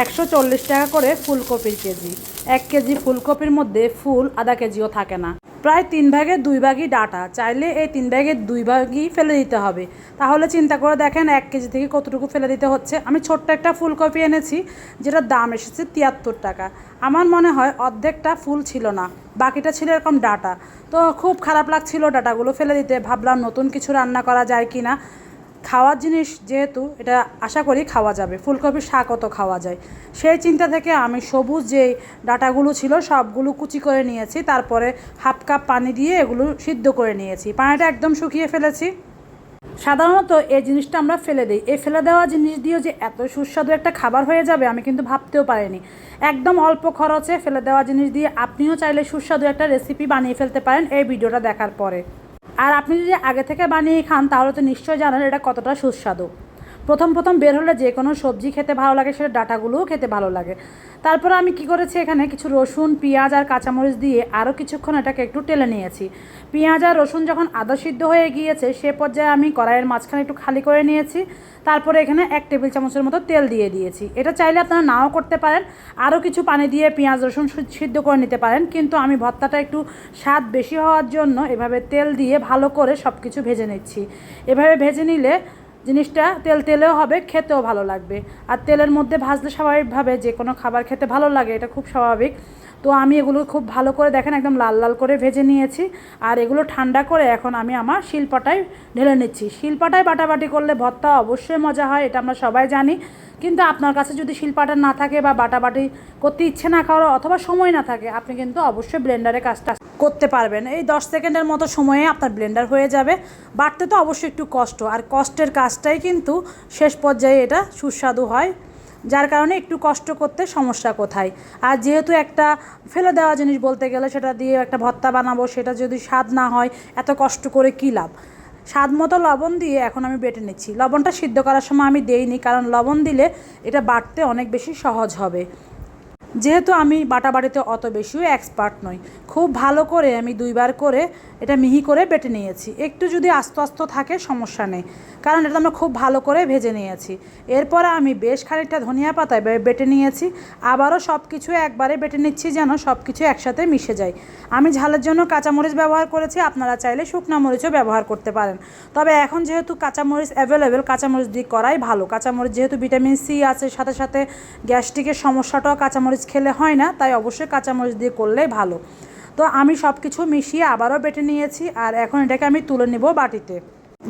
একশো চল্লিশ টাকা করে ফুলকপির কেজি। এক কেজি ফুলকপির মধ্যে ফুল আধা কেজিও থাকে না। প্রায় তিন ভাগের দুই ভাগই ডাটা। চাইলে এই তিন ভাগের দুই ভাগই ফেলে দিতে হবে। তাহলে চিন্তা করে দেখেন এক কেজি থেকে কতটুকু ফেলে দিতে হচ্ছে। আমি ছোট্ট একটা ফুলকপি এনেছি, যেটার দাম এসেছে তিয়াত্তর টাকা। আমার মনে হয় অর্ধেকটা ফুল ছিল না, বাকিটা ছিল এরকম ডাটা। তো খুব খারাপ লাগছিল ডাটাগুলো ফেলে দিতে। ভাবলাম নতুন কিছু রান্না করা যায় কি না খাওয়ার জিনিস যেহেতু, এটা আশা করি খাওয়া যাবে। ফুলকপির শাক তো খাওয়া যায়। সেই চিন্তা থেকে আমি সবুজ যে ডাটাগুলো ছিল, সবগুলো কুচি করে নিয়েছি। তারপরে হাফ কাপ পানি দিয়ে এগুলো সিদ্ধ করে নিয়েছি। পানিটা একদম শুকিয়ে ফেলেছি। সাধারণত এই জিনিসটা আমরা ফেলে দিই। এই ফেলে দেওয়া জিনিস দিয়েও যে এত সুস্বাদু একটা খাবার হয়ে যাবে, আমি কিন্তু ভাবতেও পারিনি। একদম অল্প খরচে ফেলে দেওয়া জিনিস দিয়ে আপনিও চাইলে সুস্বাদু একটা রেসিপি বানিয়ে ফেলতে পারেন এই ভিডিওটা দেখার পরে। আর আপনি যদি আগে থেকে বানিয়ে খান তাহলে তো নিশ্চয়ই জানেন এটা কতটা সুস্বাদু। প্রথম প্রথম বের হলে যে কোনো সবজি খেতে ভালো লাগে, সেটা ডাটাগুলোও খেতে ভালো লাগে। তারপর আমি কি করেছি এখানে? কিছু রসুন, পেঁয়াজ আর কাঁচামরিচ দিয়ে আরও কিছুক্ষণ এটাকে একটু টেলে নিয়েছি। পেঁয়াজ আর রসুন যখন আদা সিদ্ধ হয়ে গিয়েছে, সে পর্যায়ে আমি কড়াইয়ের মাঝখানে একটু খালি করে নিয়েছি। তারপরে এখানে এক টেবিল চামচের মতো তেল দিয়ে দিয়েছি। এটা চাইলে আপনারা নাও করতে পারেন। আরও কিছু পানি দিয়ে পেঁয়াজ, রসুন সিদ্ধ করে নিতে পারেন। কিন্তু আমি ভর্তাটা একটু স্বাদ বেশি হওয়ার জন্য এভাবে তেল দিয়ে ভালো করে সব কিছু ভেজে নিচ্ছি। এভাবে ভেজে নিলে জিনিসটা তেল তেলেও হবে, খেতেও ভালো লাগবে। আর তেলের মধ্যে ভাজলে স্বাভাবিকভাবে যে কোনো খাবার খেতে ভালো লাগে, এটা খুব স্বাভাবিক। তো আমি এগুলো খুব ভালো করে দেখেন, একদম লাল লাল করে ভেজে নিয়েছি। আর এগুলো ঠান্ডা করে এখন আমি আমার শিলপাটায় ঢেলে নিচ্ছি। শিলপাটায় বাটাবাটি করলে ভর্তা অবশ্যই মজা হয়, এটা আমরা সবাই জানি। কিন্তু আপনার কাছে যদি শিলপাটা না থাকে বা বাটাবাটি করতে ইচ্ছে না খাওয়ার অথবা সময় না থাকে, আপনি কিন্তু অবশ্যই ব্লেন্ডারে কাজটা করতে পারবেন। এই দশ সেকেন্ডের মতো সময়ে আপনার ব্লেন্ডার হয়ে যাবে। বাড়তে তো অবশ্যই একটু কষ্ট, আর কষ্টের কাজটাই কিন্তু শেষ পর্যায়ে এটা সুস্বাদু হয়। যার কারণে একটু কষ্ট করতে সমস্যা কোথায়। আর যেহেতু একটা ফেলে দেওয়া জিনিস বলতে গেলে সেটা দিয়ে একটা ভত্তা বানাবো, সেটা যদি স্বাদ না হয়, এত কষ্ট করে কী লাভ? স্বাদ মতো লবণ দিয়ে এখন আমি বেটে নিচ্ছি। লবণটা সিদ্ধ করার সময় আমি দেইনি, কারণ লবণ দিলে এটা বাটতে অনেক বেশি সহজ হবে। যেহেতু আমি বাটাবাটিতে অত বেশিও এক্সপার্ট নই, খুব ভালো করে আমি দুইবার করে এটা মিহি করে বেটে নিয়েছি। একটু যদি আস্তে আস্তে থাকে সমস্যা নেই, কারণ এটা আমরা খুব ভালো করে ভেজে নিয়েছি। এরপর আমি বেশ খানিকটা ধনিয়া পাতায় বেটে নিয়েছি, আবারও সব কিছু একবারে বেটে নিচ্ছি যেন সব কিছু একসাথে মিশে যায়। আমি ঝালের জন্য কাঁচামরিচ ব্যবহার করেছি, আপনারা চাইলে শুকনা মরিচও ব্যবহার করতে পারেন। তবে এখন যেহেতু কাঁচামরিচ অ্যাভেলেবেল কাঁচামরিচ দিয়ে করাই ভালো। কাঁচামরিচ যেহেতু ভিটামিন সি আছে, সাথে সাথে গ্যাস্ট্রিকের সমস্যাটাও কাঁচামরিচ খেলে হয় না, তাই অবশ্যই কাঁচামরিচ দিয়ে করলেই ভালো। তো আমি সব কিছু মিশিয়ে আবারও বেটে নিয়েছি আর এখন এটাকে আমি তুলে নেব বাটিতে।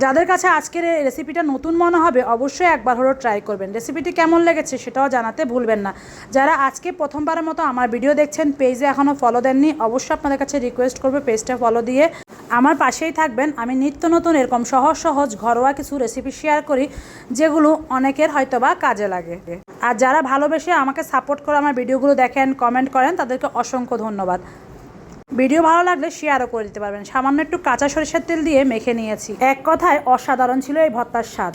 যাদের কাছে আজকের এই রেসিপিটা নতুন মনে হবে, অবশ্যই একবার হলেও ট্রাই করবেন। রেসিপিটি কেমন লেগেছে সেটাও জানাতে ভুলবেন না। যারা আজকে প্রথমবারের মতো আমার ভিডিও দেখছেন পেজে এখনও ফলো দেননি, অবশ্যই আপনাদের কাছে রিকোয়েস্ট করবে পেজটা ফলো দিয়ে। আমার পাশেই থাকবেন। আমি নিত্য নতুন এরকম সহজ সহজ ঘরোয়া কিছু রেসিপি শেয়ার করি, যেগুলো অনেকের হয়তো বা কাজে লাগে। আর যারা ভালোবেসে আমাকে সাপোর্ট করে আমার ভিডিওগুলো দেখেন কমেন্ট করেন, তাদেরকে অসংখ্য ধন্যবাদ। ভিডিও ভালো লাগলে শেয়ারও করে দিতে পারবেন। সামান্য একটু কাঁচা সরিষার তেল দিয়ে মেখে নিয়েছি। এক কথায় অসাধারণ ছিল এই ভর্তার স্বাদ।